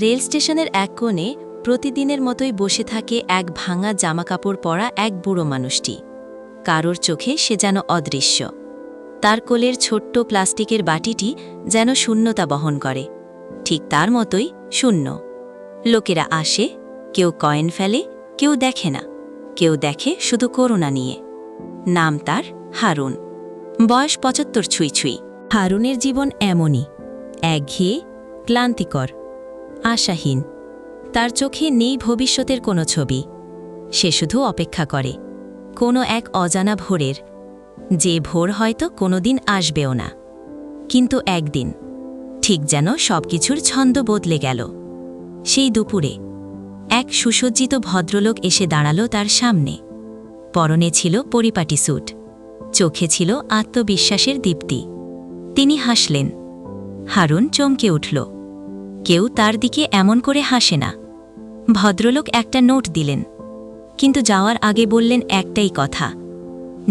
Rail স্টেশনের এক কোণে প্রতিদিনের মতোই বসে থাকে এক ভাঙা জামাকাপড় পরা এক বুড়ো মানুষটি। কারোর চোখে সে যেন অদৃশ্য। তার কোলের ছোট্ট প্লাস্টিকের বাটিটি যেন শূন্যতা বহন করে। ঠিক তার মতোই শূন্য। লোকেরা আসে, কেউ কয়েন ফেলে, কেউ দেখে না। কেউ দেখে শুধু করুণা নিয়ে। নাম তার হারুন। বয়স পঁচাত্তর ছুঁই ছুঁই। হারুনের জীবন এমনই। একঘেয়ে, ক্লান্তিকর। আশাহীন। তার চোখে নেই ভবিষ্যতের কোনো ছবি। সে শুধু অপেক্ষা করে। কোনো এক অজানা ভোরের। যে ভোর হয়তো কোনোদিন আসবেও না। কিন্তু একদিন, ঠিক যেন সবকিছুর ছন্দ বদলে গেল। সেই দুপুরে, এক সুসজ্জিত ভদ্রলোক এসে দাঁড়াল তার সামনে। পরনে ছিল পরিপাটি স্যুট। চোখে ছিল আত্মবিশ্বাসের দীপ্তি। তিনি হাসলেন। হারুন চমকে উঠল। কেউ তার দিকে এমন করে হাসে না। ভদ্রলোক একটা নোট দিলেন। কিন্তু যাওয়ার আগে বললেন একটাই কথা।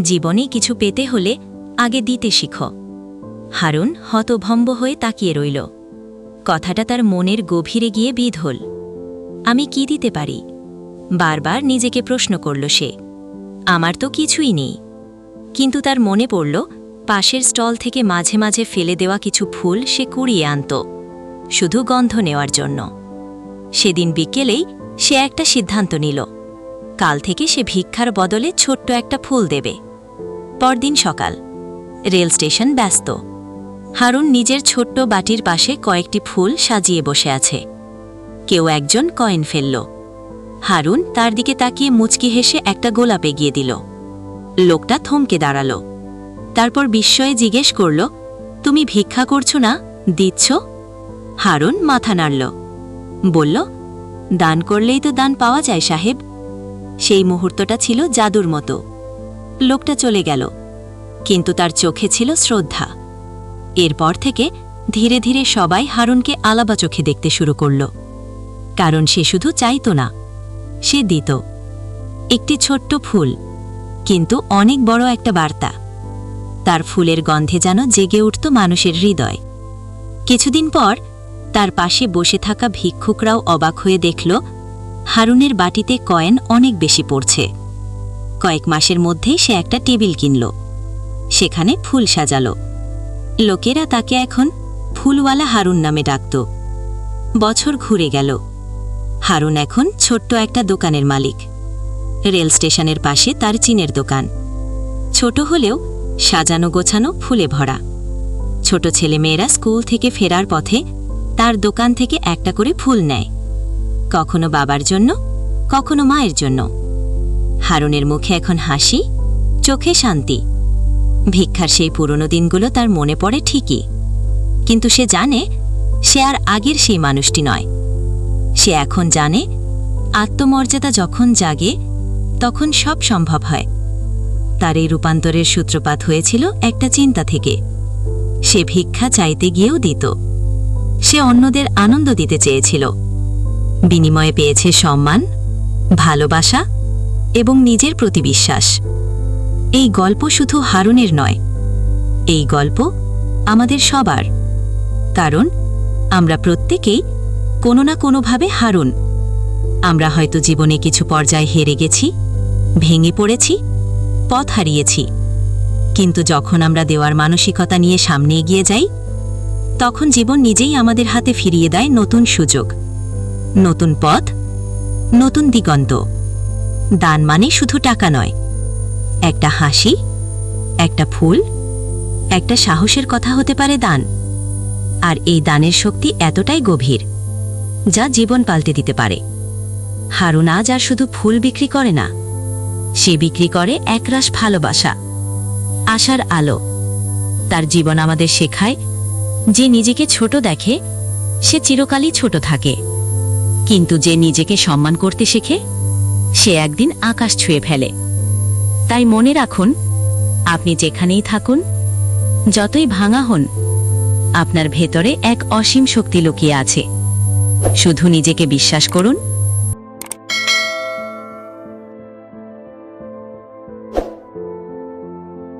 জীবনে কিছু পেতে হলে আগে দিতে শিখো। হারুন হতভম্ব হয়ে তাকিয়ে রইল। কথাটা তার মনের গভীরে গিয়ে বিধল আমি কি দিতে পারি? বারবার নিজেকে প্রশ্ন করল সে। আমার তো কিছুই নেই। কিন্তু তার মনে পড়ল, পাশের স্টল থেকে মাঝে মাঝে ফেলে দেওয়া কিছু ফুল সে কুড়িয়ে আনত। শুধু গন্ধ নেওয়ার জন্য। সেদিন বিকেলেই সে একটা সিদ্ধান্ত নিল। কাল থেকে সে ভিক্ষার বদলে ছোট্ট একটা ফুল দেবে। পরদিন সকাল। রেল স্টেশন ব্যস্ত। হারুন নিজের ছোট্ট বাটির পাশে কয়েকটি ফুল সাজিয়ে বসে আছে। কেউ একজন কয়েন ফেলল। হারুন তার দিকে তাকিয়ে মুচকি হেসে একটা গোলাপ এগিয়ে দিল। লোকটা থমকে দাঁড়াল। তারপর বিস্ময়ে জিজ্ঞেস করল, তুমি ভিক্ষা করছ না? দিচ্ছ? হারুন মাথা নাড়ল। বলল, দান করলেই তো দান পাওয়া যায়, সাহেব। সেই মুহূর্তটা ছিল জাদুর মতো। লোকটা চলে গেল, কিন্তু তার চোখে ছিল শ্রদ্ধা। এরপর থেকে ধীরে ধীরে সবাই হারুনকে আলাবা চোখে দেখতে শুরু করল। কারণ সে শুধু চাইত না, সে দিত। একটি ছোট্ট ফুল, কিন্তু অনেক বড় একটা বার্তা। তার ফুলের গন্ধে যেন জেগে উঠত মানুষের হৃদয়। কিছুদিন পর তার পাশে বসে থাকা ভিক্ষুকরাও অবাক হয়ে দেখল, হারুনের বাটিতে কয়েন অনেক বেশি পড়ছে। কয়েক মাসের মধ্যেই সে একটা টেবিল কিনল। সেখানে ফুল সাজাল। লোকেরা তাকে এখন ফুলওয়ালা হারুন নামে ডাকত। বছর ঘুরে গেল। হারুন এখন ছোট্ট একটা দোকানের মালিক। রেল স্টেশনের পাশে তার চিনের দোকান। ছোট হলেও সাজানো গোছানো ফুলে ভরা। ছোট ছেলেমেয়েরা স্কুল থেকে ফেরার পথে তার দোকান থেকে একটা করে ফুল নেয়। কখনো বাবার জন্য, কখনো মায়ের জন্য। হারুনের মুখে এখন হাসি, চোখে শান্তি। ভিক্ষার সেই পুরনো দিনগুলো তার মনে পড়ে ঠিকই। কিন্তু সে জানে, সে আর আগের সেই মানুষটি নয়। সে এখন জানে, আত্মমর্যাদা যখন জাগে, তখন সব সম্ভব হয়। তার এই রূপান্তরের সূত্রপাত হয়েছিল একটা চিন্তা থেকে। সে ভিক্ষা চাইতে গিয়েও দিত। সে অন্যদের আনন্দ দিতে চেয়েছিল। বিনিময়ে পেয়েছে সম্মান, ভালোবাসা এবং নিজের প্রতি বিশ্বাস। এই গল্প শুধু হারুনের নয়, এই গল্প আমাদের সবার। কারণ আমরা প্রত্যেকেই কোনো না কোনোভাবে হারুন। আমরা হয়তো জীবনে কিছু পর্যায়ে হেরে গেছি, ভেঙে পড়েছি, পথ হারিয়েছি। কিন্তু যখন আমরা দেওয়ার মানসিকতা নিয়ে সামনে এগিয়ে যাই তখন জীবন নিজেই আমাদের হাতে ফিরিয়ে দেয় নতুন সুযোগ। নতুন পথ, নতুন দিগন্ত। দান মানে শুধু টাকা নয়। একটা হাসি, একটা ফুল, একটা সাহসের কথা হতে পারে দান। আর এই দানের শক্তি এতটাই গভীর, যা জীবন পাল্টে দিতে পারে। হারুন আজ আর শুধু ফুল বিক্রি করে না, সে বিক্রি করে একরাশ ভালোবাসা, আশার আলো। তার জীবন আমাদের শেখায় যে নিজেকে ছোট দেখে, সে চিরকালই ছোট থাকে। কিন্তু যে নিজেকে সম্মান করতে শেখে, সে একদিন আকাশ ছুঁয়ে ফেলে। তাই মনে রাখুন, আপনি যেখানেই থাকুন, যতই ভাঙা হন, আপনার ভেতরে এক অসীম শক্তি লুকিয়ে আছে। শুধু নিজেকে বিশ্বাস করুন